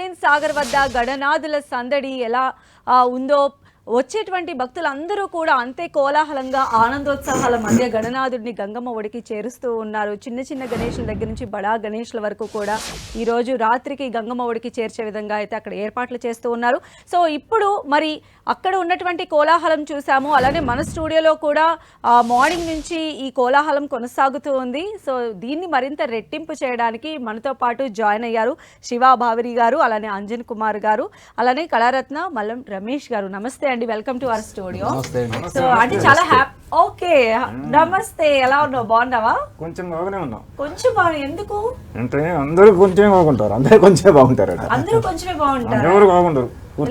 హుస్సేన్ సాగర్ వద్ద గణనాథుల సందడి ఎలా ఆ, ఉందో వచ్చేటువంటి భక్తులందరూ కూడా అంతే కోలాహలంగా ఆనందోత్సాహాల మధ్య గణనాథుడిని గంగమ్మ ఒడికి చేరుస్తూ ఉన్నారు. చిన్న చిన్న గణేషుల దగ్గర నుంచి బడా గణేష్ల వరకు కూడా ఈరోజు రాత్రికి గంగమ్మ ఒడికి చేర్చే విధంగా అయితే అక్కడ ఏర్పాట్లు చేస్తూ ఉన్నారు. సో ఇప్పుడు మరి అక్కడ ఉన్నటువంటి కోలాహలం చూసాము. అలానే మన స్టూడియోలో కూడా మార్నింగ్ నుంచి ఈ కోలాహలం కొనసాగుతూ ఉంది. సో దీన్ని మరింత రెట్టింపు చేయడానికి మనతో పాటు జాయిన్ అయ్యారు శివా భావిరి గారు అలానే అంజన్ కుమార్ గారు అలానే కళారత్న మల్లం రమేష్ గారు. నమస్తే అండి. వెల్కమ్ టు అవర్ స్టూడియో అండి. సో అంటే చాలా హ్యాపీ ఓకే నమస్తే. ఎలా ఉన్నావు? బాగున్నావా? కొంచెం బాగానే ఉన్నాం. కొంచెం బాగా ఎందుకు? అంటే అందరూ కొంచెం బాగుంటారు. అందరూ కొంచెం బాగుంటారు అట అందరూ కొంచెమే బాగుంటారు? ఎవరు బాగుంటారు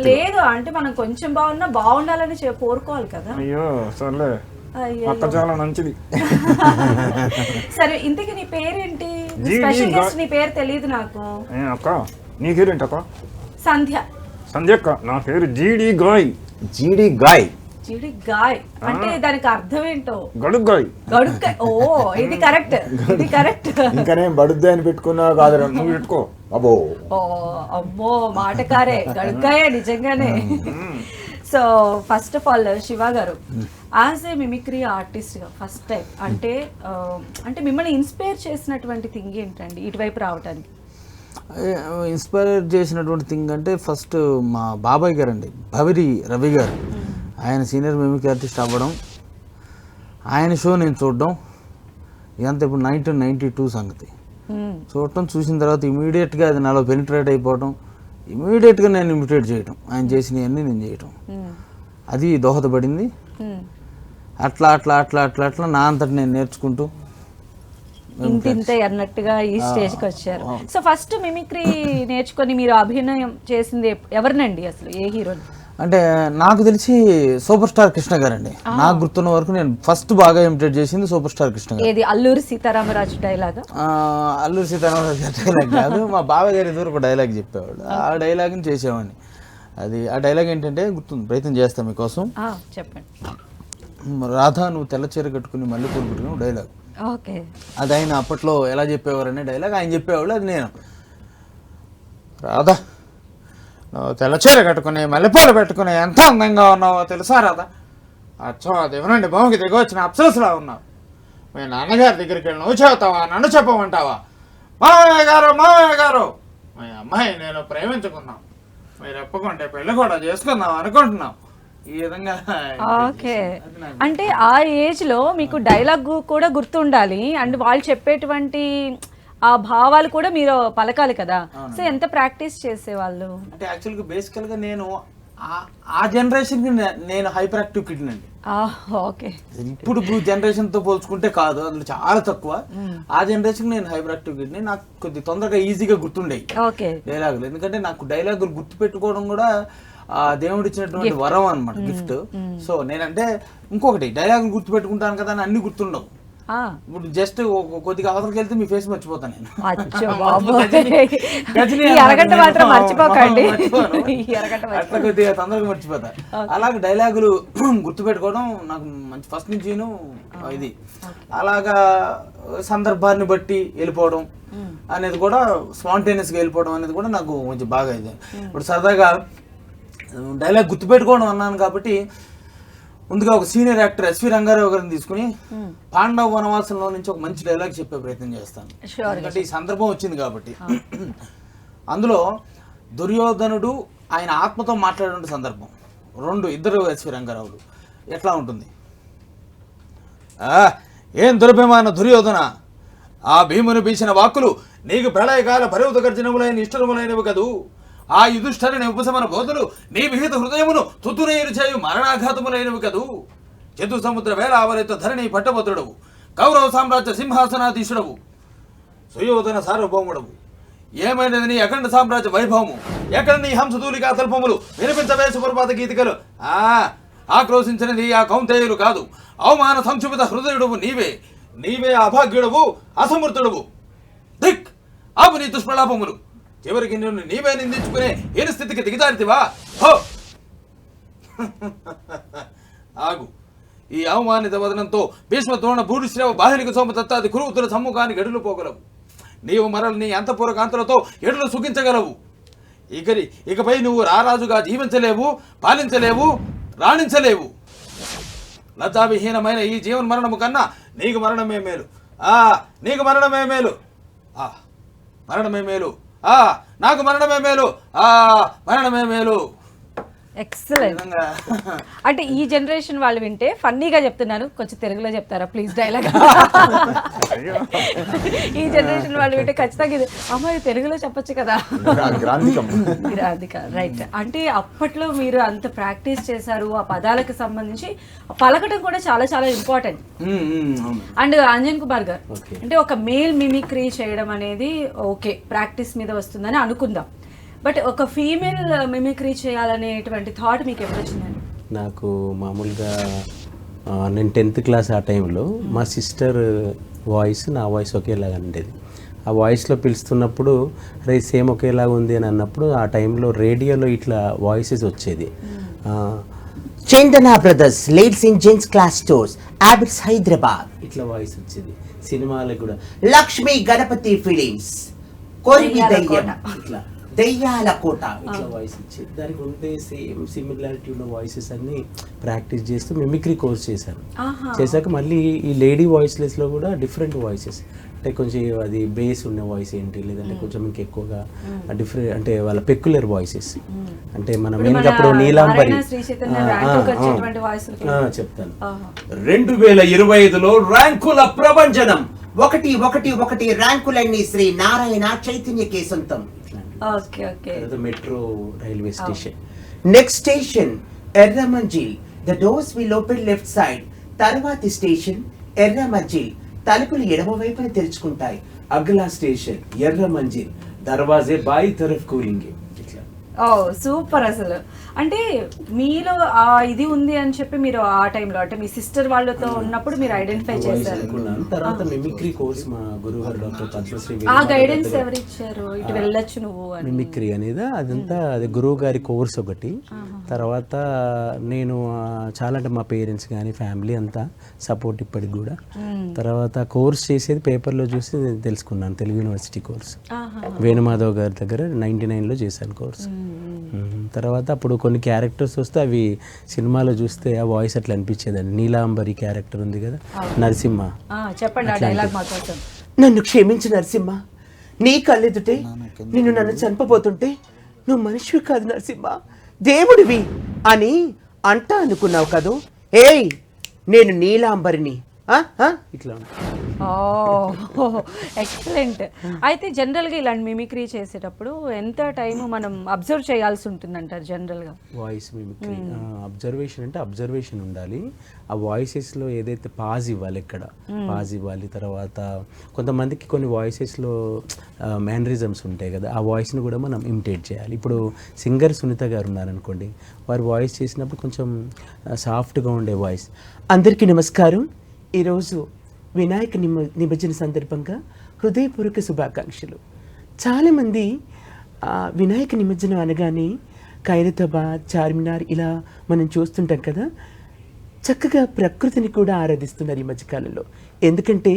లేదు అంటే మనం కొంచెం బాగున్నా బాగుండాలని కోరుకోవాలి కదా. అయ్యో సర్లే. అక్క చాలా మంచిది. సరే ఇంతకీ నీ పేరేంటి? స్పెషల్ గెస్ట్ నీ పేరు తెలియదు నాకు. ఏ అక్క నీ పేరేంటి అక్క సంధ్య. సంధ్య అక్క నా పేరు జీడి గాయ్. జీడి గాయ్ చిడి గాయ్ అంటే దానికి అర్థం ఏంటో? గడుగ్ గాయ్ గడుక్క ఓ ఇది కరెక్ట్. ఇది కరెక్ట్. ఇంకా నేను బడుద్ది అని పెట్టుకున్నావు కాదురా. నువ్వు పెట్టుకో. అబ్బో. ఓ అమ్మో మాటకారే. గడుక్కాయే నిజంగానే. So first of all Shiva garu as a mimicry ఆర్టిస్ట్గా ఫస్ట్ టైం. అంటే అంటే మిమ్మల్ని ఇన్స్పైర్ చేసినటువంటి థింగ్ ఏంటండి? ఇటువైపు రావడానికి ఇన్స్పైర్ చేసినటువంటి థింగ్ అంటే ఫస్ట్ మా బాబాయ్ గారు అండి భవిరి రవి గారు ఆయన సీనియర్ మిమిక్ ఆర్టిస్ట్ అవ్వడం ఆయన షో నేను చూడడం ఇదంతా ఇప్పుడు నైన్టీన్ నైంటీ టూ సంగతి మ్మ్. చూడటం చూసిన తర్వాత ఇమీడియట్గా అది నాలో పెనిట్రేట్ అయిపోవడం ఇమీడియట్గా నేను ఇమిటేట్ చేయటం ఆయన చేసినవన్నీ నేను చేయటం మ్మ్. అది దోహదపడింది మ్మ్. అట్లా అట్లా అట్లా అట్లా అట్లా నా అంతటి నేను నేర్చుకుంటూ ఇంతింతే అన్నట్టుగా ఈ స్టేజ్కి వచ్చారు. సో ఫస్ట్ మిమిక్రీ నేర్చుకొని మీరు అభినయం చేసింది ఎవరినండి అసలు? ఏ హీరోని అంటే నాకు తెలిసి సూపర్ స్టార్ కృష్ణ గారండి. నాకు గుర్తున్న వరకు నేను ఫస్ట్ బాగా ఇమిటేట్ చేసింది సూపర్ స్టార్ కృష్ణ గారు. ఏది? అల్లూరి సీతారామరాజు డైలాగా? అల్లూరి సీతారామరాజు డైలాగ్ కాదు. మా బాబాయ్ గారి ఎదురు ఒక డైలాగ్ చెప్పేవాడు ఆ డైలాగ్ని చేసేవాడిని. అది ఆ డైలాగ్ ఏంటంటే గుర్తుంది ప్రయత్నం చేస్తాం మీకోసం. చెప్పండి. రాధా నువ్వు తెల్ల చీర కట్టుకుని మల్లెపూలు పెట్టుకుని డైలాగ్ ఓకే. అది ఆయన అప్పట్లో ఎలా చెప్పేవారనే డైలాగ్ ఆయన చెప్పేవాళ్ళు అది నేను. రాధా నువ్వు తెల్ల చీర కట్టుకుని మల్లెపూలు పెట్టుకుని ఎంత అందంగా ఉన్నావో తెలుసా రాధా? అచ్చో అది ఇవ్వనండి భూమికి దిగి వచ్చిన అప్సరస్లా ఉన్నావు. మీ నాన్నగారి దగ్గరికి వెళ్ళి నువ్వు చెబుతావా నన్ను చెప్పమంటావా? మామయ్య గారు మామయ్య గారు! మీ అమ్మాయి నేను ప్రేమించుకున్నాం. మీరు ఒప్పుకుంటే పెళ్ళి కూడా చేసుకుందాం అనుకుంటున్నాం. ఈ విధంగా ఓకే. అంటే ఆ ఏజ్లో మీకు డైలాగ్ కూడా గుర్తుండాలి. అండ్ వాళ్ళు చెప్పేటువంటి ఆ భావాలు కూడా మీరు పలకాలి కదా. సో ఎంత ప్రాక్టీస్ చేసేవాళ్ళు? అంటే యాక్చువల్గా బేసికల్గా నేను ఆ- ఆ జనరేషన్కి నే- నేను హైపర్ యాక్టివ్ కిడ్ అండి ఓకే. ఇప్పుడు జనరేషన్తో పోల్చుకుంటే కాదు అందులో చాలా తక్కువ. ఆ జనరేషన్ నేను హైపర్ యాక్టివ్ కిడ్ నాకు కొద్ది తొందరగా ఈజీగా గుర్తుండేవి ఓకే. డైలాగులు. ఎందుకంటే నాకు డైలాగులు గుర్తు పెట్టుకోవడం కూడా ఆ దేవుడు ఇచ్చినటువంటి వరం అనమాట గిఫ్ట్ సో నేనంటే ఇంకొకటి డైలాగులు గుర్తు పెట్టుకుంటాను కదా అని అన్ని గుర్తుండవు. ఇప్పుడు జస్ట్ కొద్దిగా అవతలకి వెళ్తే మీ ఫేస్ మర్చిపోతాను అట్లా కొద్దిగా తొందరగా మర్చిపోతా. అలాగే డైలాగులు గుర్తుపెట్టుకోవడం నాకు మంచి ఫస్ట్ నుంచి ఇది. అలాగా సందర్భాన్ని బట్టి వెళ్ళిపోవడం అనేది కూడా స్పాంటేనియస్గా వెళ్ళిపోవడం అనేది కూడా నాకు కొంచెం బాగా ఇది. ఇప్పుడు సరదాగా డైలాగ్ గుర్తుపెట్టుకోవడం అన్నాను కాబట్టి ముందుగా ఒక సీనియర్ యాక్టర్ ఎస్వి రంగారావు గారిని తీసుకుని పాండవ వనవాసంలో నుంచి ఒక మంచి డైలాగ్ చెప్పే ప్రయత్నం చేస్తాను. ఎందుకంటే ఈ సందర్భం వచ్చింది కాబట్టి. అందులో దుర్యోధనుడు ఆయన ఆత్మతో మాట్లాడే సందర్భం. రెండు ఇద్దరు ఎస్వి రంగారావులు. ఎట్లా ఉంటుంది? ఆ, ఏం దురభిమాన దుర్యోధన? ఆ భీముని పీచిన వాక్కులు నీకు ప్రళయకాల పర్వత గర్జనములైన ఇష్టములైనవి కదూ? ఆ యుధిష్ఠరుని ఉపశమన బోధులు నీ విహిత హృదయమును తుతునేరు చేయు మరణాఘాతములైనవి కదూ. చతు సముద్ర వేలావరిత ధరణి పట్టభద్రుడవు. కౌరవ సామ్రాజ్య సింహాసనాధీశుడవు. సుయోధన సార్వభౌముడవు. ఏమైనది నీ అఖండ సామ్రాజ్య వైభవము? ఎక్కడ నీ హంసదూలికా తల్పములు? వినిపించవే సుప్రభాత గీతికలు? ఆ ఆక్రోశించినది ఆ కౌంతేయులు కాదు. అవమాన సంక్షుభిత హృదయుడవు నీవే. నీవే అభాగ్యుడవు అసమర్థుడవు. దిక్! ఆపు నీ దుష్ప్రలాపములు. చివరికి నిన్ను నీవే నిందించుకునే ఏను స్థితికి దిగజారితివా? హో! ఆగు. ఈ అవమానిత వదనంతో భీష్మ ద్రోణ భూరిశ్రవ బాహినిక సోమ తత్తాది కురువుతుల సమ్ముఖాన్ని గడులు పోగలవు. నీవు మరల్ని అంతఃపుర కాంతులతో ఎడులు సుఖించగలవు. ఇకరి ఇకపై నువ్వు రారాజుగా జీవించలేవు పాలించలేవు రాణించలేవు. లతావిహీనమైన ఈ జీవన మరణము కన్నా నీకు మరణమే మేలు. ఆ నీకు మరణమే మేలు. ఆ మరణమే మేలు. నాకు మరణమే మేలు. ఆ మరణమే మేలు. ఎక్సలెంట్ అంటే ఈ జనరేషన్ వాళ్ళు వింటే ఫన్నీగా చెప్తున్నాను కొంచెం తెలుగులో చెప్తారా? ప్లీజ్ డైలాగ్ ఈ జనరేషన్ వాళ్ళు వింటే ఖచ్చితంగా ఇది అమ్మాయి తెలుగులో చెప్పొచ్చు కదా. గ్రాంధికం. రాధిక రైట్ అంటే అప్పట్లో మీరు అంత ప్రాక్టీస్ చేశారు ఆ పదాలకు సంబంధించి పలకటం కూడా చాలా చాలా ఇంపార్టెంట్. అండ్ అంజన్ కుమార్ గారు. అంటే ఒక మేల్ మిమిక్రీ చేయడం అనేది ఓకే ప్రాక్టీస్ మీద వస్తుందని అనుకుందాం. బట్ ఒక ఫీమేల్ మిమిక్రీ చేయాలనేటువంటి థాట్ మీకు ఎప్పుడు వచ్చిందండి? నాకు మామూలుగా నేను టెన్త్ క్లాస్ ఆ టైంలో మా సిస్టర్ వాయిస్ నా వాయిస్ ఒకేలాగా ఉండేది. ఆ వాయిస్లో పిలుస్తున్నప్పుడు రే సేమ్ ఒకేలాగా ఉంది అని అన్నప్పుడు ఆ టైంలో రేడియోలో ఇట్లా వాయిసెస్ వచ్చేది. Chandana brothers ladies and gents class stores Abids Hyderabad ఇట్లా వాయిస్ వచ్చేది. సినిమాలకు కూడా లక్ష్మి గణపతి ఫిలిమ్స్ దయ్యం. ఇట్లా. దయ్యాల కోట ఇట్లా వాయిస్ ఇచ్చేది దానికి ఉండే సేమ్ సిమిలారిటీ ఉన్న వాయిసెస్ అన్ని ప్రాక్టీస్ చేస్తూ మిమిక్రీ కోర్స్ చేశాను. చేశాక మళ్ళీ ఈ లేడీ వాయిస్లెస్లో కూడా డిఫరెంట్ వాయిసెస్ అంటే కొంచెం అది బేస్ ఉన్న వాయిస్ ఏంటి లేదంటే కొంచెం ఇంకెక్కువగా డిఫరెంట్ అంటే వాళ్ళ పెక్యులర్ వాయిసెస్ అంటే మనం అప్పుడు నీలాంబరి. చైతన్య చెప్తాను. రెండు వేల ఇరవై ఐదులో ర్యాంకుల ప్రభంజనం. ఒకటి ఒకటి ఒకటి ర్యాంకులన్నీ శ్రీ నారాయణ చైతన్యకే సొంతం ఓకే ఓకే. తర్వాత metro railway station. Next station Erramanzil. The doors will open left side తర్వాతి స్టేషన్ ఎర్రమంజిల్. తలుపులు ఎడమ వైపున తెరుచుకుంటాయి. అగలా స్టేషన్ ఎర్ర మంజిల్ దర్వాజే బాయి తరఫ్ కూలింగ్. ఓ సూపర్ అసలు. అంటే మీలో ఆ ఇది ఉంది అని చెప్పి మీరు ఆ టైంలో అంటే మీ సిస్టర్ వాళ్ళతో ఉన్నప్పుడు మీరు ఐడెంటిఫై చేశారు. తర్వాత మిమిక్రీ కోర్స్ మా గురువు గారు డాక్టర్ పద్మశ్రీ ఆ గైడెన్స్ ఎవరు ఇచ్చారు ఇటు వెళ్ళొచ్చు నువ్వు అని. మిమిక్రీ అనేది అదంతా అది గురువు గారి కోర్స్ ఒకటి తర్వాత నేను చాలా అంటే మా పేరెంట్స్ కానీ ఫ్యామిలీ అంతా సపోర్ట్ ఇప్పటికి కూడా. తర్వాత కోర్స్ చేసేది పేపర్లో చూసి నేను తెలుసుకున్నాను తెలుగు యూనివర్సిటీ కోర్స్. వేణుమాధవ్ గారి దగ్గర నైంటీ నైన్లో చేశాను కోర్స్ తర్వాత అప్పుడు కొన్ని క్యారెక్టర్స్ వస్తే అవి సినిమాలో చూస్తే ఆ వాయిస్ అట్లా అనిపించేదండి. నీలాంబరి క్యారెక్టర్ ఉంది కదా? నరసింహ. ఆ, చెప్పండి నన్ను క్షమించు నరసింహ. నీ కళ్ళెదుటే నిన్ను నన్ను చంపబోతుంటే నువ్వు మనిషివి కాదు నరసింహ. దేవుడివి అని అంటా అనుకున్నావు కదూ? ఏయ్ నేను నీలాంబరిని? ఇట్లా. ఉంటుంది. Oh excellent. అయితే జనరల్గా ఇలాంటి మిమిక్రీ చేసేటప్పుడు ఎంత టైం మనం అబ్జర్వ్ చేయాల్సి ఉంటుందంటారు జనరల్గా? Voice mimicry. అబ్జర్వేషన్ అంటే అబ్జర్వేషన్ ఉండాలి. ఆ వాయిసెస్లో ఏదైతే పాజ్ ఇవ్వాలి ఎక్కడ పాజ్ ఇవ్వాలి తర్వాత కొంతమందికి కొన్ని వాయిసెస్లో మేనరిజమ్స్ ఉంటాయి కదా ఆ వాయిస్ని కూడా మనం ఇమిటేట్ చేయాలి. ఇప్పుడు సింగర్ సునీత గారు ఉన్నారనుకోండి వారు వాయిస్ చేసినప్పుడు కొంచెం సాఫ్ట్గా ఉండే వాయిస్. అందరికీ నమస్కారం. ఈరోజు వినాయక నిమ నిమజ్జన సందర్భంగా హృదయపూర్వక శుభాకాంక్షలు. చాలామంది వినాయక నిమజ్జనం అనగానే ఖైరతాబాద్ చార్మినార్ ఇలా మనం చూస్తుంటాం కదా చక్కగా ప్రకృతిని కూడా ఆరాధిస్తున్నారు ఈ మధ్యకాలంలో. ఎందుకంటే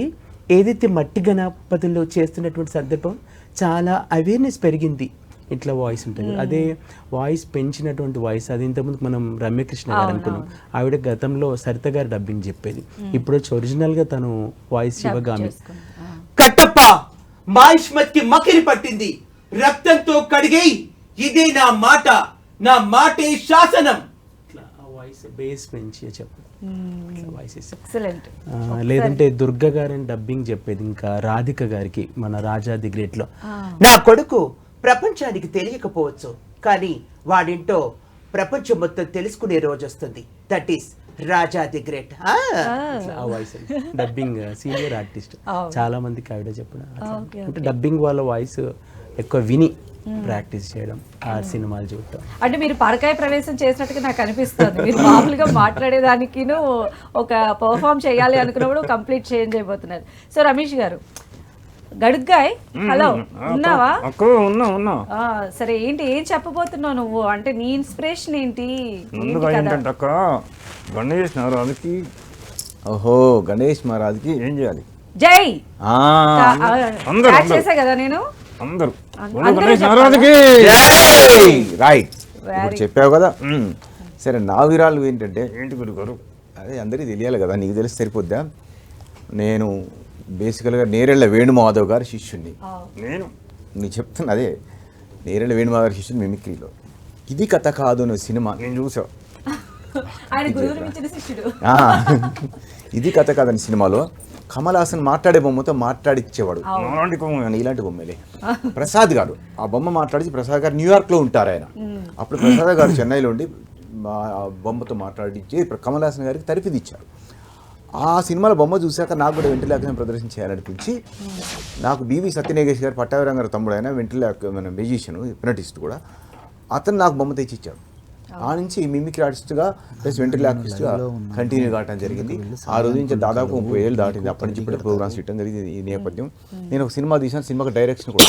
ఏదైతే మట్టి గణపతుల్లో చేస్తున్నటువంటి సందర్భం చాలా అవేర్నెస్ పెరిగింది. ఇట్లా వాయిస్ ఉంటుంది. అదే వాయిస్ పెంచినటువంటి వాయిస్ అది ఇంతకుముందు మనం రమ్యకృష్ణ గారు అనుకున్నాం. ఆవిడ గతంలో సరిత గారు డబ్బింగ్ చెప్పేది. ఇప్పుడు వచ్చి original గా తను వాయిస్ శివగామి. కట్టప్ప మాయిష్మత్కి మకిలి పట్టింది. రక్తంతో కడిగేయి ఇదే నా మాట. నా మాటే శాసనం. ఇట్లా ఆ వాయిస్ బేస్ పెంచి ఎక్సలెంట్ లేదంటే దుర్గ గారని డబ్బింగ్ చెప్పేది ఇంకా రాధిక గారికి మన రాజా ది గ్రేట్లో నా కొడుకు ప్రపంచానికి తెలియకపోవచ్చు కానీ వాడింటో ప్రపంచం మొత్తం తెలుసుకునే రోజు వస్తుంది that is Raja the great ఆ వాయిస్ డబ్బింగ్ సీనియర్ ఆర్టిస్ట్ చాలా మందికి ఆవిడ చెప్పిన అట్లా. అంటే డబ్బింగ్ వాళ్ళ వాయిస్ ఎక్కువ విని ప్రాక్టీస్ చేయడం ఆ సినిమాలు చూడటం. అంటే మీరు పరకాయ ప్రవేశం చేసినట్టుగా నాకు అనిపిస్తుంది. మీరు మామూలుగా మాట్లాడేదానికిను ఒక పర్ఫామ్ చేయాలి అనుకున్నప్పుడు కంప్లీట్ చేంజ్ అయిపోతున్నారు సో రమేష్ గారు గడుగ్గాయ్? హలో ఉన్నావా? అక్క ఉన్నా ఉన్నా. ఆ, సరే ఏంటి ఏం చెప్పబోతున్నావు నువ్వు? అంటే నీ ఇన్స్పిరేషన్ ఏంటి? ముందుగా ఏంటంటే అక్క గణేష్ నవరాజుకి ఓహో గణేష్ మహారాజ్కి ఏం చేయాలి? జై. చేశా కదా నేను? అందరూ. అందరూ రైట్ ఇప్పుడు చెప్పావు కదా. సరే నా విరాలు ఏంటంటే ఏంటి గురుగారు? అదే అందరికీ తెలియాలి కదా నీకు తెలిసి సరిపోద్దా? నేను బేసికల్గా నేరెళ్ళ వేణుమాధవ్ గారి శిష్యుణ్ణి. నేను? నీకు చెప్తున్నా అదే. నేరెళ్ళ వేణుమాధవ్ గారి శిష్యుని మిమిక్రీలో. ఇది కథ కాదు అనే సినిమా నేను చూసా. ఆయన గురువుని మించిన శిష్యుడు. ఆ, ఇది కథ కాదని సినిమాలో కమల్ హాసన్ మాట్లాడే బొమ్మతో మాట్లాడిచ్చేవాడు. అలాంటి బొమ్మ ఇలాంటి బొమ్మలే. ప్రసాద్ గారు. ఆ బొమ్మ మాట్లాడి ప్రసాద్ గారు న్యూయార్క్లో ఉంటారు ఆయన. అప్పుడు ప్రసాద్ గారు చెన్నైలో ఉండి ఆ బొమ్మతో మాట్లాడించి కమల్ హాసన్ గారికి తరిపిదిచ్చారు. ఆ సినిమాలో బొమ్మ చూశాక నాకు కూడా వెంటిలేకనే ప్రదర్శన చేయాలనిపించి నాకు బీవీ సత్యనేగేష్ గారు పట్టాభిరామ్ గారు తమ్ముడు అయినా వెంటిలేక మన మ్యూజిషియన్ హిప్నటిస్ట్ కూడా అతను నాకు బొమ్మ తెచ్చి ఇచ్చాడు. ఆ నుంచి మిమిక్రీ ఆర్టిస్ట్గా ప్లస్ వెంట్రిలాక్టిస్ట్గా కంటిన్యూ కావడం జరిగింది. ఆ రోజు నుంచి దాదాపు ముప్పై ఏళ్ళు దాటింది. అప్పటి నుంచి ఇప్పుడు ప్రోగ్రామ్స్ ఇవ్వడం జరిగింది ఈ నేపథ్యం. నేను ఒక సినిమా తీసాను సినిమాకి డైరెక్షన్ కూడా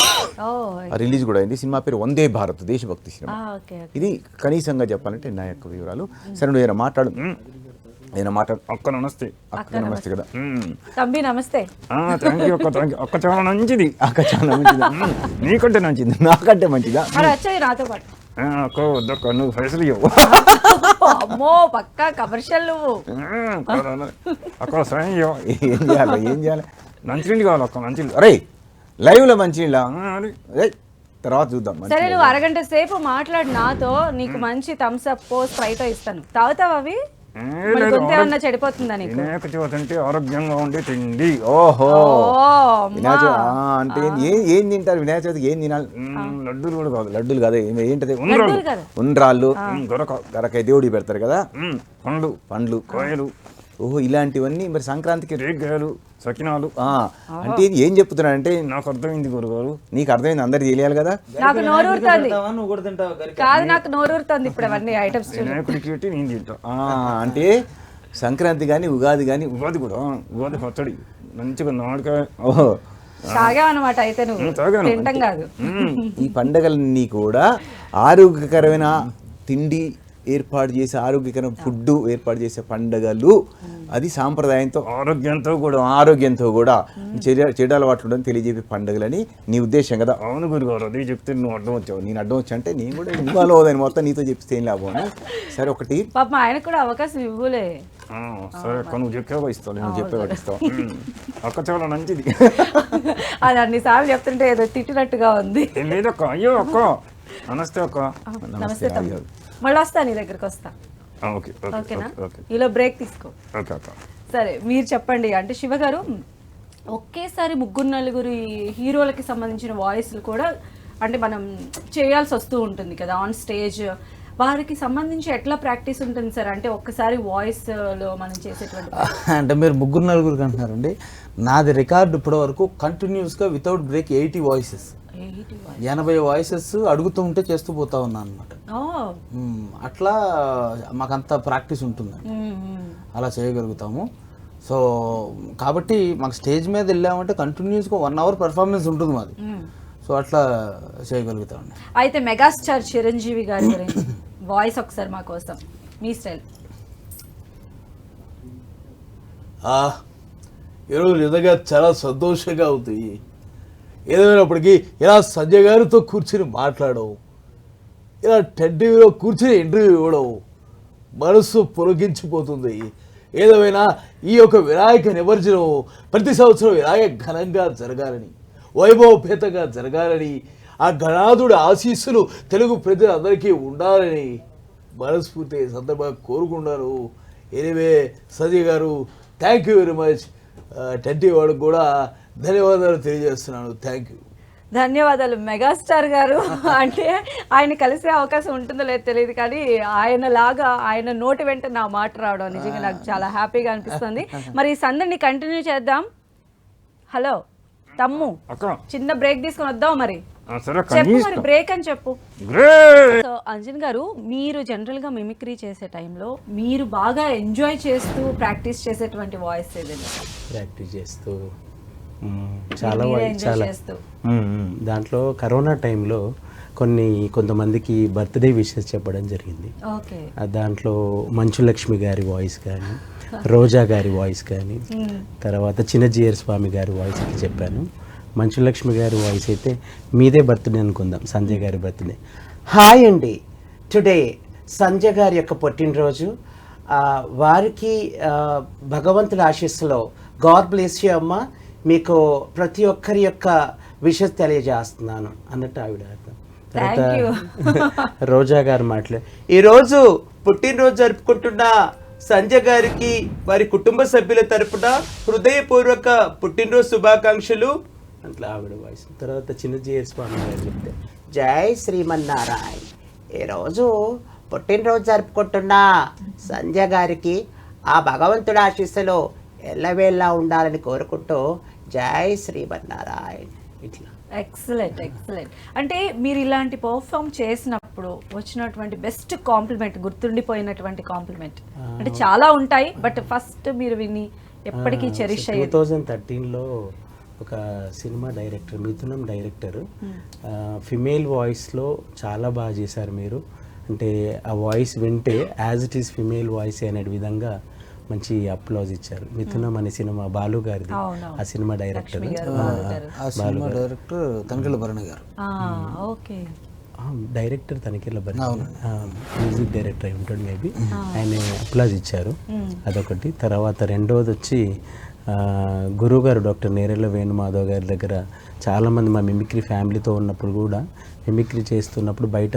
రిలీజ్ కూడా అయింది. సినిమా పేరు వందే భారత్ దేశభక్తి సినిమా. ఇది కనీసంగా చెప్పాలంటే నా యొక్క వివరాలు. సరే నువ్వు మాట్లాడు. మాట్లాడు అక్క నమస్తే. అక్క నమస్తే. కదా. మ్మ్. తంబి నమస్తే. థ్యాంక్ యూ అక్క థ్యాంక్ యూ అక్క చాలా మంచిది. అక్క చాలా మంచిదా. నీకంటే మంచిది. నాకంటే మంచిదా? మరి వచ్చాయి నాతో పాటు. ఆ, అక్క వద్దక్క నువ్వు పైసలు ఇవ్వు అమ్మో పక్కా కమర్షియల్ నువ్వు. ఆ, కాదన్న. అక్క సాయం ఇవ్వు ఏం చేయాలి ఏం చేయాలి? మంచినీళ్ళు కావాలి అక్క మంచినీళ్ళు. అరే లైవ్లో మంచినీళ్ళ? తర్వాత చూద్దాం. మంచి సరే నువ్వు అరగంట సేపు మాట్లాడు నాతో. నీకు మంచి థమ్స్ అప్ స్ప్రైట్ ఇస్తాను. తాగుతావా అవి? ఏమన్నా చెడిపోతుందా నీకు? వినాయక చవితి అంటే ఆరోగ్యంగా ఉండే తిండి. ఓహో. వినాయక అంటే ఏం- ఏం తింటారు వినాయక చవితికి? ఏం తినాలి? లడ్డూలు కూడా కాదు లడ్డూలు కదా. ఏంటది? కదా. ఉండ్రాళ్ళు. గొరక గరకాయ దేవుడికి పెడతారు కదా? పండ్లు. పండ్లు. కాయలు. ఓహో ఇలాంటివన్నీ మరి సంక్రాంతికి రేగ్గాయలు సకినాలు. ఆ, అంటే ఇది ఏం చెప్తున్నానంటే నాకు అర్థమైంది గురుగారు నీకు అర్థమైంది అందరికి తెలియాలి కదా? నాకు నోరూరుతుంది కాదు నాకు నోరూరుతుంది ఇప్పుడు అవన్నీ ఐటమ్స్ వినాయకుడికి నేను తింటా. ఆ, అంటే సంక్రాంతి కానీ ఉగాది కానీ ఉగాది కూడా ఉగాది పచ్చడి. మంచిగా నాడుకాయ ఓహో. తాగావన్నమాట అయితే నువ్వు. ఉమ్, తాగాను. తింటాం కాదు. ఈ పండగలన్నీ కూడా ఆరోగ్యకరమైన తిండి ఏర్పాటు చేసే ఆరోగ్యకరమైన ఫుడ్ ఏర్పాటు చేసే పండగలు. అది సాంప్రదాయంతో ఆరోగ్యంతో కూడా ఆరోగ్యంతో కూడా చెడు చెడు అలవాట్లు ఉండని తెలియజేపే పండుగలని నీ ఉద్దేశం కదా. అవును గురుగారు అది చెప్తే నువ్వు అర్థం వచ్చావు. నేను అడ్డం వచ్చా అంటే నేను కూడా ఇన్వాల్వ్ అవుదాను మొత్తం నీతో చెప్తే ఏం లాభం అని. సరే ఒకటి. పాపం ఆయనకు కూడా అవకాశం ఇవ్వలే. సరే నువ్వు చెప్పావు ఇస్తావు నువ్వు చెప్పే పట్టిస్తావు మ్, అక్క చాలా మంచిది. అది అన్నిసార్లు చెప్తుంటే ఏదో తిట్టినట్టుగా ఉంది. లేదక్క అయ్యో అక్క. నమస్తే అక్క. నమస్తే మళ్ళీ వస్తా నీ దగ్గరికి వస్తా. ఆ, ఓకే ఓకే ఓకేనా? Okay, okay. ఈలో బ్రేక్ తీసుకో. సరే మీరు చెప్పండి. అంటే శివ గారు ఒకేసారి ముగ్గురు నలుగురు హీరోలకి సంబంధించిన వాయిస్లు కూడా అంటే మనం చేయాల్సి వస్తూ ఉంటుంది కదా ఆన్ స్టేజ్ వారికి సంబంధించి ఎట్లా ప్రాక్టీస్ ఉంటుంది సార్? అంటే ఒక్కసారి వాయిస్లో మనం చేసేటువంటి అంటే మీరు ముగ్గురు నలుగురికి అంటున్నారండి నాది రికార్డు ఇప్పటి వరకు కంటిన్యూస్గా వితౌట్ బ్రేక్ ఎయిటీ వాయిసెస్. ఎనభై వాయిసెస్ అడుగుతూ ఉంటే చేస్తూ పోతా ఉన్నా అనమాట అట్లా మాకంత ప్రాక్టీస్ ఉంటుందండి. మ్మ్. అలా చేయగలుగుతాము. సో కాబట్టి మాకు స్టేజ్ మీద వెళ్ళామంటే కంటిన్యూస్గా వన్ అవర్ పెర్ఫార్మెన్స్ ఉంటుంది మాది. సో అట్లా చేయగలుగుతామండి. అయితే మెగాస్టార్ చిరంజీవి గారి గురించి వాయిస్ ఒకసారి మా కోసం. మీ స్టైల్. ఆ, ఈరోజు నిజంగా చాలా సంతోషంగా ఉంది. ఏదైనప్పటికీ ఇలా సంజయ్ గారితో కూర్చుని మాట్లాడవు. ఇలా టెడ్డీలో కూర్చుని ఇంటర్వ్యూ ఇవ్వడం మనస్సు పులకించిపోతుంది ఏదేమైనా ఈ యొక్క వినాయక నిమజ్జనం ప్రతి సంవత్సరం ఇలాగే ఘనంగా జరగాలని వైభవపేతంగా జరగాలని ఆ గణాదుడి ఆశీస్సులు తెలుగు ప్రజలందరికీ ఉండాలని మనస్ఫూర్తి సందర్భంగా కోరుకున్నాను anyway Sajay garu thank you very much టెంటీ వాడికి కూడా ధన్యవాదాలు తెలియజేస్తున్నాను. థ్యాంక్ యూ ధన్యవాదాలు మెగాస్టార్ గారు. అంటే ఆయన కలిసే అవకాశం ఉంటుందో లేదో తెలియదు కానీ ఆయన లాగా ఆయన నోటి వెంట నా మాట రావడం నిజంగా నాకు చాలా హ్యాపీగా అనిపిస్తుంది. మరి ఈ సందడిని కంటిన్యూ చేద్దాం. హలో తమ్ము అక్క. చిన్న బ్రేక్ తీసుకొని వద్దాం మరి. చెప్పు. బ్రేక్ అని చెప్పు. సో అంజన్ గారు మీరు జనరల్గా మిమిక్రీ చేసే టైంలో మీరు బాగా ఎంజాయ్ చేస్తూ ప్రాక్టీస్ చేసేటువంటి వాయిస్ ఏదైనా? ప్రాక్టీస్ చేస్తూ చాలా ఎంజాయ్ చాలా. చేస్తూ. మ్మ్, మ్మ్. దాంట్లో కరోనా టైంలో కొన్ని కొంతమందికి బర్త్డే విషెస్ చెప్పడం జరిగింది. దాంట్లో మంచులక్ష్మి గారి వాయిస్ కానీ రోజా గారి వాయిస్ కానీ తర్వాత చిన్నజీయర్ స్వామి గారి వాయిస్కి చెప్పాను. మంచులక్ష్మి గారి వాయిస్ అయితే మీదే బర్త్డే అనుకుందాం సంజయ్ గారి బర్త్డే. హాయ్ అండి. టుడే సంజయ్ గారి యొక్క పుట్టినరోజు. వారికి భగవంతుడి ఆశీస్సులో గాడ్ బ్లెస్ యూ అమ్మ. మీకు ప్రతి ఒక్కరి యొక్క విషయం తెలియజేస్తున్నాను అన్నట్టు ఆవిడ you. రోజా గారు మాట్లాడు ఈరోజు పుట్టినరోజు జరుపుకుంటున్న సంజయ్ గారికి వారి కుటుంబ సభ్యుల తరపున హృదయపూర్వక పుట్టినరోజు శుభాకాంక్షలు. అట్లా ఆవిడ వాయిస్ తర్వాత చిన్న జేఎస్ స్వామి గారు చెప్తే జై శ్రీమన్నారాయణ. ఈరోజు పుట్టినరోజు జరుపుకుంటున్న సంజయ్ గారికి ఆ భగవంతుడి ఆశీస్సులో ఎల్లవేళలా ఉండాలని కోరుకుంటూ జై శ్రీమన్నారాయణ. ఇట్లా. ఎక్సలెంట్ ఎక్సలెంట్ అంటే మీరు ఇలాంటి పర్ఫామ్ చేసినప్పుడు వచ్చినటువంటి బెస్ట్ కాంప్లిమెంట్ గుర్తుండిపోయినటువంటి కాంప్లిమెంట్ అంటే చాలా ఉంటాయి బట్ ఫస్ట్ మీరు విని ఎప్పటికీ చెరిష్ టూ థౌజండ్ థర్టీన్లో ఒక cinema director Mithunam director female వాయిస్లో చాలా బాగా చేశారు మీరు. అంటే ఆ వాయిస్ వింటే as it is female voice అనే విధంగా మంచి అప్లాజ్ ఇచ్చారు. మిథునం అనే సినిమా బాలు గారిది. ఆ సినిమా డైరెక్టర్ లక్ష్మి గారు, ఆ, బాలు డైరెక్టర్ తనకెళ్ళ భరణి గారు. ఓకే. ఆ, డైరెక్టర్ మ్యూజిక్ డైరెక్టర్ అయి ఉంటాడు మేబీ ఆయన అప్లాజ్ ఇచ్చారు. అదొకటి. తర్వాత రెండవది వచ్చి ఆ, గురువు గారు డాక్టర్ నేరెళ్ళ వేణుమాధవ్ గారి దగ్గర చాలామంది మా మిమిక్రీ ఫ్యామిలీతో ఉన్నప్పుడు కూడా మిమిక్రీ చేస్తున్నప్పుడు బయట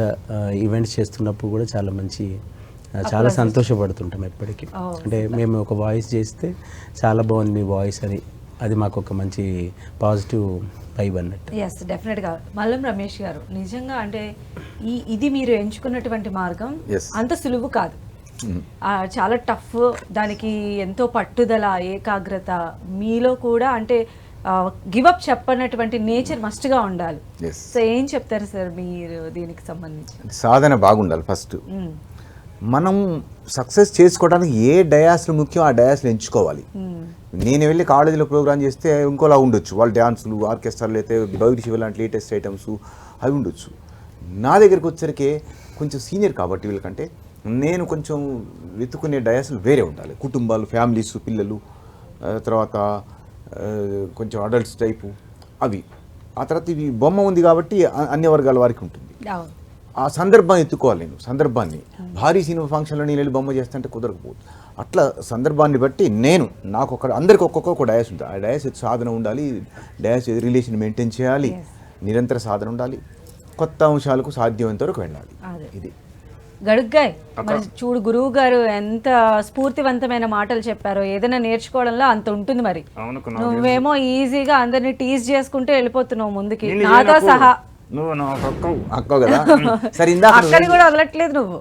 ఈవెంట్స్ చేస్తున్నప్పుడు కూడా చాలా మంచి చాలా సంతోషపడుతుంటాం ఎప్పటికీ. అంటే మేము ఒక వాయిస్ చేస్తే చాలా బాగుంది మీ వాయిస్ అని. అది మాకు ఒక మంచి పాజిటివ్ వైబ్ అన్నట్టు. ఎస్ డెఫినెట్గా మల్లం రమేష్ గారు నిజంగా అంటే ఈ ఇది మీరు ఎంచుకున్నటువంటి మార్గం. అంత సులువు కాదు. ఆ, చాలా టఫ్ దానికి ఎంతో పట్టుదల ఏకాగ్రత మీలో కూడా అంటే గివప్ చెప్పనటువంటి నేచర్ మస్ట్గా ఉండాలి. Yes. సో ఏం చెప్తారు సార్ మీరు దీనికి సంబంధించి? సాధన బాగుండాలి ఫస్ట్. మనం సక్సెస్ చేసుకోవడానికి ఏ డయాస్లు ముఖ్యం ఆ డయాస్లు ఎంచుకోవాలి. నేను వెళ్ళి కాలేజీలో ప్రోగ్రామ్ చేస్తే ఇంకోలా ఉండొచ్చు. వాళ్ళ డ్యాన్సులు ఆర్కెస్ట్రాలు అయితే శివ లాంటి లేటెస్ట్ ఐటమ్స్ అవి ఉండొచ్చు. నా దగ్గరికి వచ్చరికి కొంచెం సీనియర్ కాబట్టి వీళ్ళకంటే నేను కొంచెం వెతుకునే డయాస్లు వేరే ఉండాలి. కుటుంబాలు ఫ్యామిలీస్ పిల్లలు తర్వాత కొంచెం అడల్ట్స్ టైపు అవి. ఆ తర్వాత ఇవి బొమ్మ ఉంది కాబట్టి అన్ని వర్గాల వారికి ఉంటుంది. ఆ సందర్భాన్ని ఎత్తుకోవాలి నేను సందర్భాన్ని. భారీ సినిమా ఫంక్షన్లో నేను వెళ్ళి బొమ్మ చేస్తుంటే కుదరకపోదు. అట్లా సందర్భాన్ని బట్టి నేను నాకు ఒక అందరికి ఒక్కొక్క ఒక డయాస్ ఉంటుంది. ఆ డయాస్ సాధన ఉండాలి డయాస్ రిలేషన్ మెయింటైన్ చేయాలి నిరంతర సాధన ఉండాలి కొత్త అంశాలకు సాధ్యమైనంత వరకు వెళ్ళాలి. ఇది. గడుగ్గాయ్ మరి చూడు గురువు గారు ఎంత స్ఫూర్తివంతమైన మాటలు చెప్పారో ఏదైనా నేర్చుకోవడంలో అంత ఉంటుంది మరి. నువ్వేమో ఈజీగా అందరిని టీజ్ చేసుకుంటూ వెళ్ళిపోతున్నావు ముందుకి. నాతో సహా నువ్వు నా అక్కవు. అక్కవు కదా? సరే ఇందాక అక్కని కూడా వదలట్లేదు నువ్వు.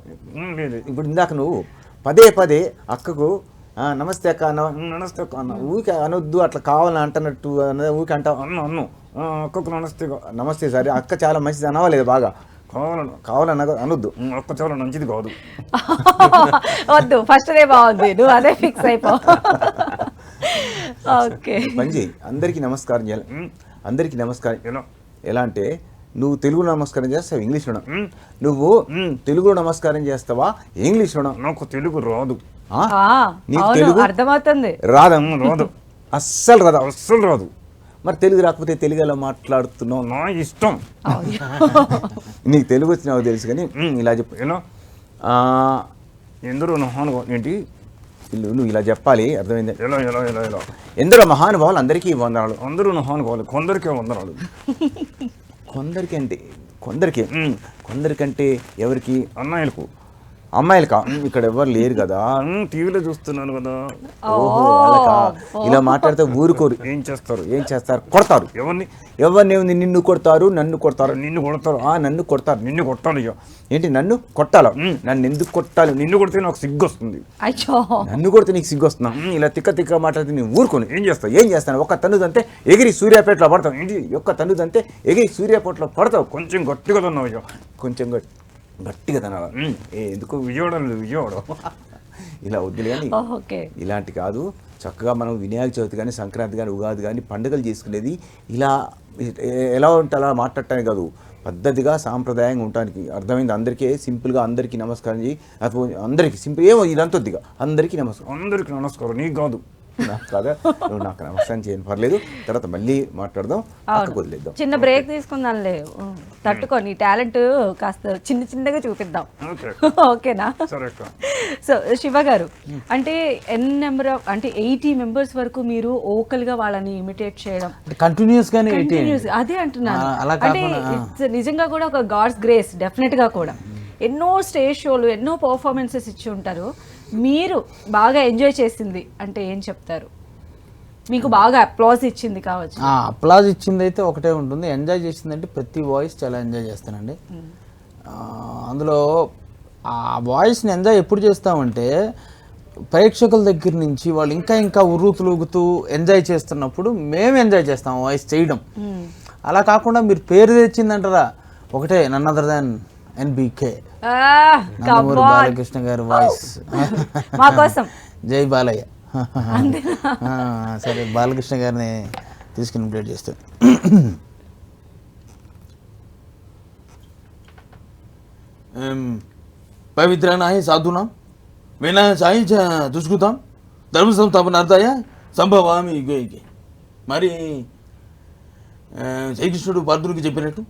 ఇప్పుడు ఇందాక నువ్వు పదే పదే అక్కకు "ఆ, నమస్తే అక్క అన్న నమస్తే అక్క అన్న ఊరికే అనొద్దు అట్లా కావాలని అంటున్నట్టు అన్న ఊరికే అంటావు అన్న అన్ను. "ఆ, అక్కకు నమస్తే అక్క." నమస్తే సరే. అక్క చాలా మంచిది అనవలేదు బాగా. కావాలను కావాలన్న అనొద్దు. "ఉమ్, అక్క చాలా మంచిది కాదు. వద్దు ఫస్ట్ డే బాగుంది. నువ్వు అదే ఫిక్స్ అయిపో. ఓకే పని చేయి అందరికీ నమస్కారం. చేయాలి "ఉమ్, అందరికీ నమస్కారం. ఎలా? ఎలా అంటే నువ్వు తెలుగు నమస్కారం చేస్తావు? ఇంగ్లీష్లో నువ్వు "ఉమ్, తెలుగులో నమస్కారం చేస్తావా? ఇంగ్లీష్లో నాకు తెలుగు రాదు. "ఆ? నీకు అవును తెలుగు అర్థమవుతుంది. రాదమ్మ రాదు. అస్సలు రాదు? అస్సలు రాదు. మరి తెలుగు రాకపోతే తెలుగు ఎలా మాట్లాడుతున్నావు? నా ఇష్టం. నీకు తెలుగు వచ్చినావు తెలుసు కానీ "ఉమ్, ఇలా చెప్పు. ఎలా? ఎందరో మహానుభావులు. ఏంటి? నువ్వు ఇలా చెప్పాలి అర్థమైంది? ఎలా ఎలా ఎలా ఎలా? ఎందరో మహానుభావులు అందరికీ వందనాలు. అందరూ మహానుభావులు. కొందరికే వందనాలు. కొందరికి అంటే కొందరికి కొందరికంటే ఎవరికి? అమ్మాయిలకు అమ్మాయిలకా? "ఉమ్, ఇక్కడ ఎవరు లేరు కదా. టీవీలో చూస్తున్నాను కదా. ఓహో వాళ్ళకా? ఇలా మాట్లాడితే ఊరుకోరు. ఏం చేస్తారు? ఏం చేస్తారు? కొడతారు. ఎవరిని? ఎవరిని ఏముంది? నిన్ను కొడతారు నన్ను కొడతారు. నిన్ను కొడతారు. ఆ నన్ను కొడతారు. నిన్ను కొట్టాలి. ఏంటి? నన్ను కొట్టాలా? "ఉమ్, నన్ను ఎందుకు కొట్టాలి? నిన్ను కొడితే నాకు సిగ్గు వస్తుంది అయ్యో. నన్ను కొడితే నీకు సిగ్గు వస్తున్నా "ఉమ్, ఇలా తిక్క తిక్క మాట్లాడితే నేను ఊరుకోను. ఏం చేస్తావు? ఏం చేస్తాను? ఒక తన్నుదంతే ఎగిరి సూర్యాపేటలో పడతావు. ఏంటి? ఒక్క తన్నుదంతే ఎగిరి సూర్యాపేటలో పడతావు? కొంచెం గట్టిగా తన్నావు ఇక. కొంచెం గట్టి గట్టిగా తనాలి "ఉమ్, ఏ ఎందుకు విజయవాడ లేదు విజయవాడ ఇలా వద్దులే కానీ ఓకే. ఇలాంటి కాదు. చక్కగా మనం వినాయక చవితి కానీ సంక్రాంతి కానీ ఉగాది కానీ పండుగలు చేసుకునేది ఇలా ఎలా ఉంటే అలా మాట్లాడటానికి కాదు. పద్ధతిగా సాంప్రదాయంగా ఉండటానికి. అర్థమైంది? అందరికీ సింపుల్గా అందరికీ నమస్కారం చేయి. అందరికీ సింపుల్ ఏమో ఇదంతా అందరికీ నమస్కారం. అందరికీ నమస్కారం. నీకు కాదు. నాకు కాదా నువ్వు నాకు నమస్కారం చేయను పర్లేదు. తర్వాత మళ్ళీ మాట్లాడదాం పక్కకు వదిలేద్దాం. చిన్న బ్రేక్ తీసుకుందాంలే. తట్టుకో నీ టాలెంట్ కాస్త చిన్న చిన్నగా చూపిద్దాం. ఓకేనా? సో శివ గారు అంటే ఎన్ నెంబర్ ఆఫ్ అంటే ఎయిటీ మెంబర్స్ వరకు మీరు ఓకల్గా వాళ్ళని ఇమిటేట్ చేయడం. కంటిన్యూస్ గానే. అదే అంటున్నాను. అంటే it's నిజంగా కూడా ఒక గాడ్స్ గ్రేస్ డెఫినెట్గా కూడా. ఎన్నో స్టేజ్ షోలు ఎన్నో పర్ఫార్మెన్సెస్ ఇచ్చి ఉంటారు. మీరు బాగా ఎంజాయ్ చేసింది అంటే ఏం చెప్తారు? మీకు బాగా అప్లాజ్ ఇచ్చింది కావచ్చు. అప్లాజ్ ఇచ్చింది అయితే ఒకటే ఉంటుంది. ఎంజాయ్ చేసిందంటే ప్రతి వాయిస్ చాలా ఎంజాయ్ చేస్తానండి. అందులో ఆ వాయిస్ని ఎంజాయ్ ఎప్పుడు చేస్తామంటే ప్రేక్షకుల దగ్గర నుంచి వాళ్ళు ఇంకా ఇంకా ఉర్రూతులుగుతూ ఎంజాయ్ చేస్తున్నప్పుడు మేము ఎంజాయ్ చేస్తాం వాయిస్ చేయడం. అలా కాకుండా మీరు పేరు తెచ్చిందంటారా? ఒకటే none other than NBK Nandamuri. Balakrishna గారి వాయిస్ మా కోసం. జై బాలయ్య. ఆ, సరే బాలకృష్ణ గారిని తీసుకుని ప్లేట్ చేస్తాను పవిత్రానాయ సాధునాం? వినాయ సాయి చ- దుష్కృతాం? ధర్మ సంస్థాపనార్థాయ సంభవామి యుగే మరి శ్రీకృష్ణుడు పార్థుడికి చెప్పినట్టు?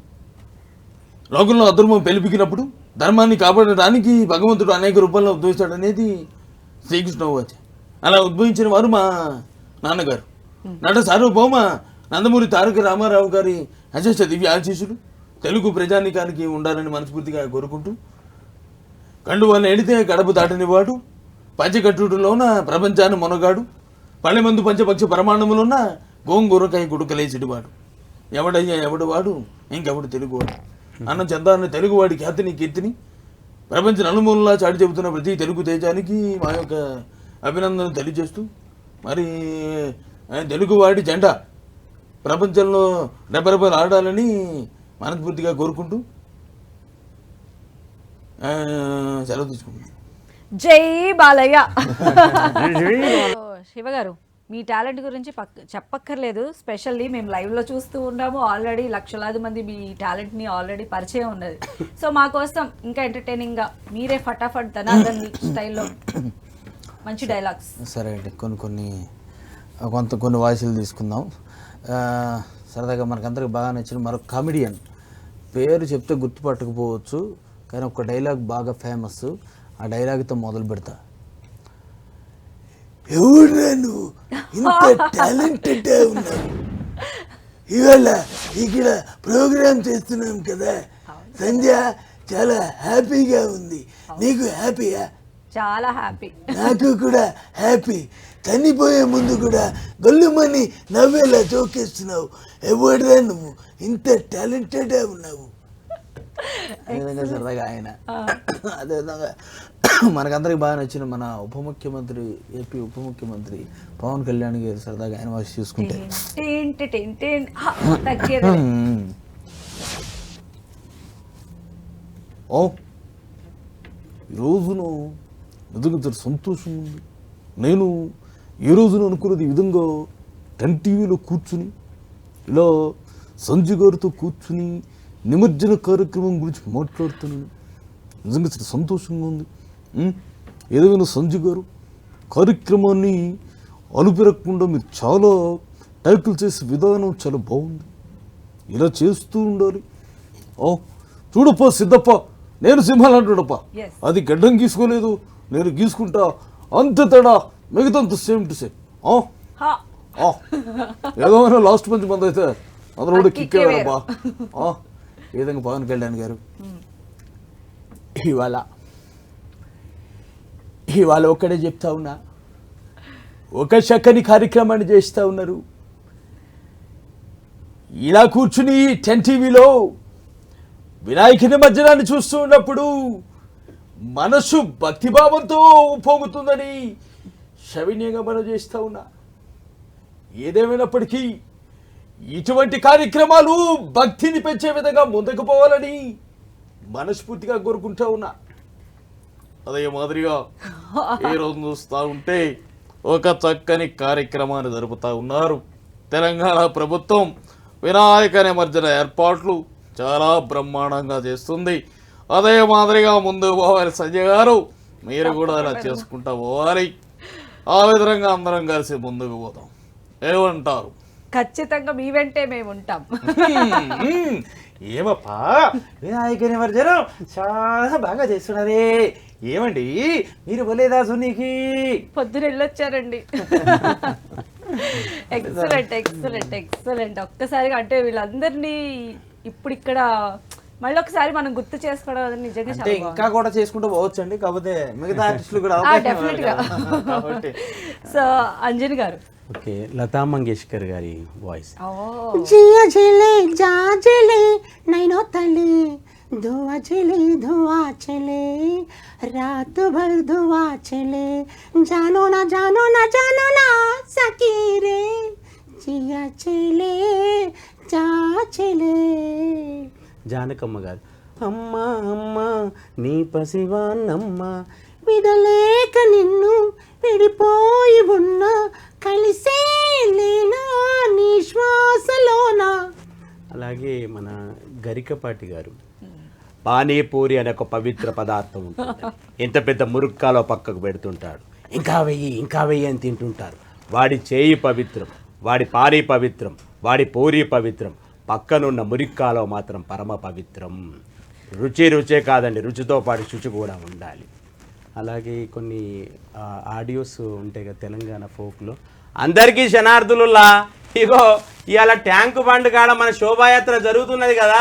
లోకంలో అధర్మం పెలిపికినప్పుడు ధర్మాన్ని కాపాడడానికి భగవంతుడు అనేక రూపాల్లో ఉద్భవిస్తాడు అనేది శ్రీకృష్ణ వచ్చ అలా ఉద్భవించిన వారు మా నాన్నగారు. నట సార్వభౌమ నందమూరి తారక రామారావు గారి అశేష దివ్య ఆశీస్సులు తెలుగు ప్రజానికానికి ఉండాలని మనస్ఫూర్తిగా కోరుకుంటూ కండువాన్ని ఎడితే గడప దాటనివాడు పంచకట్టుడులోన ప్రపంచాన్ని మొనగాడు పళ్ళెమందు పంచపక్ష ప్రమాణములున్న గోంగూరకాయ గుడుకలేసిడివాడు ఎవడయ్యా ఎవడు వాడు? ఇంకెవడు తెలుగువాడు? అన్న చందాన్ని తెలుగువాడి ఖ్యాతిని కీర్తిని ప్రపంచ నలుమూలలా చాటి చెబుతున్న ప్రతి తెలుగు తేజానికి మా యొక్క అభినందన తెలియజేస్తూ మరి తెలుగువాడి జెండా ప్రపంచంలో రెపరెపలు ఆడాలని మనస్ఫూర్తిగా కోరుకుంటూ సెలవు తీసుకుంటున్నాను. జై బాలయ్య. ఓ, శివ గారు మీ టాలెంట్ గురించి పక్క చెప్పక్కర్లేదు. స్పెషల్లీ మేము live లో చూస్తూ ఉన్నాము. ఆల్రెడీ లక్షలాది మంది మీ talent ని ఆల్రెడీ పరిచయం ఉన్నది. సో మా కోసం ఇంకా entertaining గా మీరే ఫటాఫట్ ధనార్దన్ స్టైల్లో మంచి డైలాగ్స్. సరే అండి కొన్ని కొన్ని కొంత కొన్ని వాయిస్లు తీసుకుందాం. సరదాగా మనకందరికి బాగా నచ్చిన మరొక కామెడియన్. పేరు చెప్తే గుర్తుపట్టకపోవచ్చు కానీ ఒక డైలాగ్ బాగా ఫేమస్. ఆ డైలాగ్తో మొదలు పెడతా. ఎవరురా నువ్వు? ఇంత టాలెంటెడ్ ఉన్నావు ఇవాళ ఇక్కడ ప్రోగ్రామ్ చేస్తున్నాం కదా. సంధ్య చాలా హ్యాపీగా ఉంది. నీకు హ్యాపీయా? చాలా హ్యాపీ. నాకు కూడా హ్యాపీ. చనిపోయే ముందు కూడా గొల్లుమని నవ్వేలా చోకేస్తున్నావు. ఎవడరా నువ్వు? ఇంత టాలెంటెడ్ ఉన్నావు. అదేవిధంగా సరదాగా ఆయన. అదేవిధంగా మనకందరికి బాగా నచ్చిన మన ఉప ముఖ్యమంత్రి ఏపీ ఉప ముఖ్యమంత్రి పవన్ కళ్యాణ్ గారు సరదాగా ఆయన వాయిస్ చూసుకుంటే. మ్మ్. ఓ. ఈరోజును నిజంగా సంతోషం ఉంది. నేను ఏ రోజున అనుకున్నది ఈ విధంగా టెన్ టీవీలో కూర్చుని ఇలా సంజయ్ గారితో కూర్చుని నిమజ్జన కార్యక్రమం గురించి మాట్లాడుతున్నాను. నిజంగా చాలా సంతోషంగా ఉంది. మ్మ్. ఏదేమైనా సంజయ్ గారు కార్యక్రమాన్ని అలుపెరగకుండా మీరు చాలా టైటిల్ చేసే విధానం చాలా బాగుంది. ఇలా చేస్తూ ఉండాలి. ఓ చూడప్ప సిద్ధప్ప నేను సింహాలు అంటుడప్ప. అది గడ్డం గీసుకోలేదు నేను గీసుకుంటా. అంత తేడా మిగతాంత సేమ్ టు సేమ్ ఏదో లాస్ట్ మంత్ మంది అయితే అందరూ కూడా కిక్ ఆ, ఈ విధంగా పవన్ కళ్యాణ్ గారు ఇవాళ ఇవాళ ఒక్కడే చెప్తా ఉన్నా ఒక చక్కని కార్యక్రమాన్ని చేస్తూ ఉన్నారు. ఇలా కూర్చుని టెన్ టీవీలో వినాయక నిమజ్జనాన్ని చూస్తూ ఉన్నప్పుడు మనసు భక్తిభావంతో పొంగుతుందని సవినయంగా మనం చేస్తూ ఉన్నా. ఏదేమైనప్పటికీ ఇటువంటి కార్యక్రమాలు భక్తిని పెంచే విధంగా ముందుకు పోవాలని మనస్ఫూర్తిగా కోరుకుంటా ఉన్నా. అదే మాదిరిగా ఈ రోజు చూస్తూ ఉంటే ఒక చక్కని కార్యక్రమాన్ని జరుపుతా ఉన్నారు. తెలంగాణ ప్రభుత్వం వినాయక నిమజ్జన ఏర్పాట్లు చాలా బ్రహ్మాండంగా చేస్తుంది. అదే మాదిరిగా ముందు పోవాలి సంజయ్ గారు. మీరు కూడా అలా చేసుకుంటా పోవాలి. ఆ విధంగా అందరం కలిసి ముందుకు పోదాం. ఏమంటారు? ఖచ్చితంగా మీ వెంటే మేము ఉంటాం. ఏమప్పా? వినాయక నిమజ్జనం చాలా బాగా చేస్తున్నారే. ఏమండి? మీరు పోలేదా సునీకి? పొద్దున వెళ్ళొచ్చారండి. Excellent excellent excellent. ఒక్కసారిగా అంటే వీళ్ళందరినీ ఇప్పుడు ఇక్కడ మళ్ళీ ఒకసారి మనం గుర్తు చేసుకోవడం నిజంగా అంటే ఇంకా కూడా చేసుకుంటూ పోవచ్చు అండి కాకపోతే మిగతా ఆర్టిస్టులు కూడా సో అంజన్ గారు ఓకే లతా మంగేష్కర్ గారి వాయిస్ ఓ जिया जले जा जले नैनो तले धुआ चले धुआ चले रात भर धुआ चले जानो ना जानो ना जानो ना सकी रे जिया चले जा चले జానకమ్మ గారు అమ్మ అమ్మ నీ పసివాన్నమ్మ విడలేక నిన్ను విడిపోయి ఉన్నా కలిసే లేనా నీ శ్వాసలోన? అలాగే మన గరికపాటి గారు. పానీపూరి అనే ఒక పవిత్ర పదార్థం ఉంటుంది. ఎంత పెద్ద మురుక్కాలో పక్కకు పెడుతుంటాడు. ఇంకా వెయ్యి ఇంకా వెయ్యి అని తింటుంటారు. వాడి చేయి పవిత్రం వాడి పానీ పవిత్రం వాడి పూరి పవిత్రం. పక్కనున్న మురిక్కాలో మాత్రం పరమ పవిత్రం. రుచి రుచే కాదండి రుచితో పాటు శుచి కూడా ఉండాలి. అలాగే కొన్ని ఆడియోస్ ఉంటాయి కదా తెలంగాణ ఫోక్లో. అందరికీ శనార్థులులా ఇగో ఇవాళ ట్యాంకు బండ్ కాడ మన శోభాయాత్ర జరుగుతున్నది కదా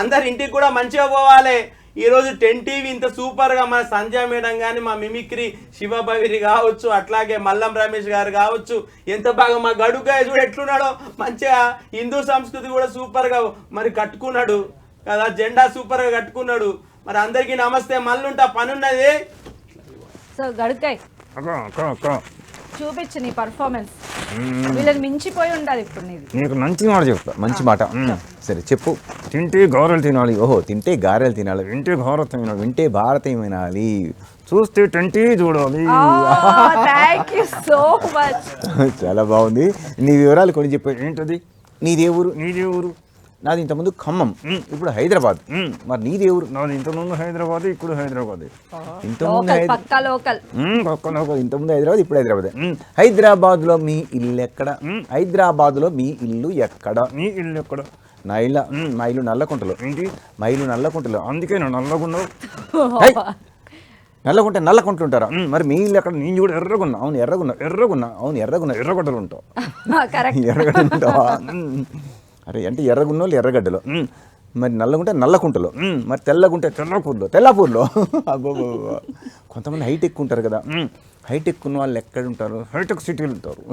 అందరి ఇంటికి కూడా మంచిగా పోవాలి. ఈరోజు టెన్ టీవీ ఇంత సూపర్గా మన సంజయ్ మేడం కానీ మా మిమిక్రీ శివభవిరి కావచ్చు అట్లాగే మల్లం రమేష్ గారు కావచ్చు ఎంత బాగా మా గడుగా చూడు ఎట్లున్నాడో మంచిగా హిందూ సంస్కృతి కూడా సూపర్గా మరి కట్టుకున్నాడు. కదా జెండా సూపర్గా కట్టుకున్నాడు. మరి అందరికీ నమస్తే మళ్ళుంటా పనున్నది. సో గడుకాయ్ చూపించు నీ పర్ఫార్మెన్స్ వీళ్ళని మించిపోయి ఉండాలి ఇప్పుడు నీది. నీకు మంచి మాట చెప్తా మంచి మాట. సరే చెప్పు. తింటే గౌరలు తినాలి. ఓహో తింటే గారెలు తినాలి. వింటే భారతం తినాలి. వింటే భారతం వినాలి. చూస్తే టెంటీ చూడాలి. సో మచ్ చాలా బాగుంది. నీ వివరాలు కొన్ని చెప్పు. ఏంటది? నీదే ఊరు? నీదే ఊరు? నాది ఇంతకుముందు ఖమ్మం. ఇప్పుడు హైదరాబాద్. మరి నీదే ఊరు నాది ఇంతకుముందు హైదరాబాద్ ఇప్పుడు హైదరాబాద్. ఇంతకుముందు పక్కా లోకల్. మ్మ్, పక్కన ఒక ఇంతకుముందు హైదరాబాద్ ఇప్పుడు హైదరాబాద్. హైదరాబాద్లో మీ ఇల్లు ఎక్కడ? హైదరాబాద్లో మీ ఇల్లు ఎక్కడ? నీ ఇల్లు ఎక్కడ? నా ఇల్లు మా ఇల్లు నల్లకుంటలో. ఏంటి? మా ఇల్లు నల్లకుంటలో. అందుకే నువ్వు నల్లగున్నావు! నల్లకుంట నల్లకుంట ఉంటారా మ్మ్. మరి మీ ఇల్లు ఎక్కడ? నేను కూడా ఎర్రగున్నా అవును ఎర్రగున్నా ఎర్రగున్నా అవును ఎర్రగున్నా ఎర్రగొట్టలు ఉంటావు కరెక్ట్. ఎర్రగడ్డలు ఉంటావా. అరే అంటే ఎర్రగున్నోళ్ళు ఎర్రగడ్డలో. మరి నల్లగుంటే నల్లకుంటలో. మరి తెల్లగుంటే తెల్లపూర్లో తెల్లపూర్లో అబ్బో కొంతమంది హైట్ ఎక్కువ ఉంటారు కదా. మ్మ్. హైట్ ఎక్కువ ఉన్న వాళ్ళు ఎక్కడ ఉంటారు? హైటెక్ సిటీలు ఉంటారు.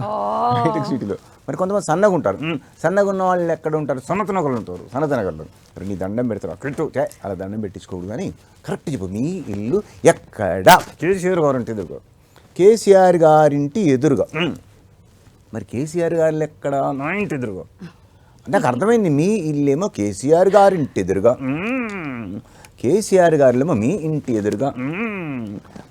హైటెక్ సిటీలో. మరి కొంతమంది సన్నగా ఉంటారు. సన్నగా ఉన్న వాళ్ళు ఎక్కడ ఉంటారు? సన్నత నగలు ఉంటారు. సన్నతనగలరు మరి నీ దండం పెడతారు అక్కడితో ఛే, అలా దండం పెట్టించుకోకూడదు కానీ కరెక్ట్ చెప్పు. మీ ఇల్లు ఎక్కడ? కేసీఆర్ గారు అంటే ఎదురుగా. కేసీఆర్ గారింటి ఎదురుగా. మరి కేసీఆర్ గారు ఎక్కడ? నా ఇంటి ఎదురుగా. నాకు అర్థమైంది మీ ఇల్లేమో కేసీఆర్ గారింటి ఎదురుగా. మ్మ్. కేసీఆర్ గారిలేమో మీ ఇంటి ఎదురుగా.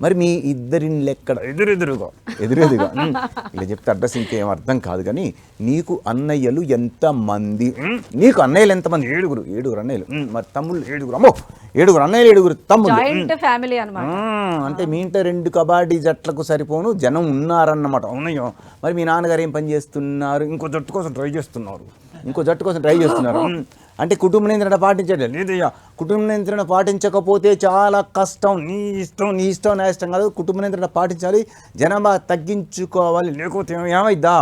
మరి మీ ఇద్దరిళ్ళు ఎక్కడ? ఎదురెదురుగా. ఎదురెదుగా మ్మ్. ఇలా చెప్తే అడ్రస్ ఇంకేం అర్థం కాదు కానీ నీకు అన్నయ్యలు ఎంత మంది నీకు అన్నయ్యలు ఎంతమంది? ఏడుగురు ఏడుగురు అన్నయ్యలు. మరి తమ్ముళ్ళు ఏడుగురు. అమ్మో ఏడుగురు అన్నయ్యలు ఏడుగురు తమ్ముళ్ళు. ఫ్యామిలీ అన్నమాట. మ్మ్. అంటే మీ ఇంట రెండు కబడ్డీ జట్లకు సరిపోను జనం ఉన్నారన్నమాట. అవునయ్యా. మరి మీ నాన్నగారు ఏం పని చేస్తున్నారు? ఇంకో జట్టు కోసం ట్రై చేస్తున్నారు. ఇంకో జట్టు కోసం ట్రై చేస్తున్నారు. అంటే కుటుంబ నియంత్రణ పాటించట్లేదు లేదయ్యా కుటుంబ నియంత్రణ పాటించకపోతే చాలా కష్టం నీ ఇష్టం నీ ఇష్టం నా ఇష్టం కాదు కుటుంబ నియంత్రణ పాటించాలి జనాభా తగ్గించుకోవాలి లేకపోతే? ఏమైద్దా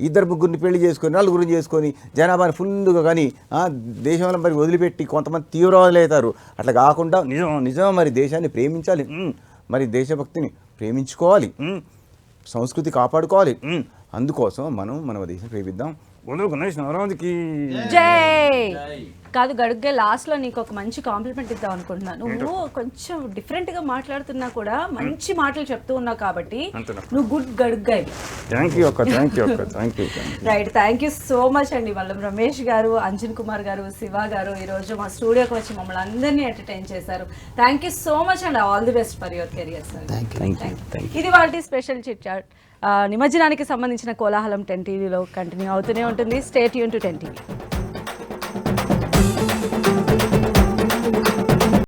ఇద్దరు ముగ్గురిని పెళ్ళి చేసుకొని నలుగురిని చేసుకొని జనాభాని ఫుల్గా కానీ దేశంలో మరి వదిలిపెట్టి కొంతమంది తీవ్రవాదులు అవుతారు అట్లా కాకుండా నిజం నిజం మరి దేశాన్ని ప్రేమించాలి. మరి దేశభక్తిని ప్రేమించుకోవాలి. సంస్కృతి కాపాడుకోవాలి. అందుకోసం మనం మన దేశం ప్రేమిద్దాం వదలు గణేష్ నవరాజుకి జై! కాదు గడుగ్గా లాస్ట్లో నీకు ఒక మంచి కాంప్లిమెంట్ ఇద్దాం అనుకుంటున్నా. నువ్వు కొంచెం డిఫరెంట్గా మాట్లాడుతున్నా కూడా మంచి మాటలు చెప్తూ ఉన్నావు కాబట్టి? నువ్వు గుడ్ గడుగ్గాయి థ్యాంక్ యూ అక్క థ్యాంక్ యూ అక్క thank you right thank you so much అండి. వల్లం రమేష్ గారు అంజన్ కుమార్ గారు శివ గారు ఈరోజు మా స్టూడియోకి వచ్చి మమ్మల్ని అందరినీ ఎంటర్టైన్ చేశారు. Thank you so much and. All the best for your career sir ఇది వాళ్ళ స్పెషల్ చిట్ చాట్ నిమజ్జనానికి సంబంధించిన కోలాహలం టెన్ టీవీలో కంటిన్యూ అవుతూనే ఉంటుంది. State Yoon to ten TV.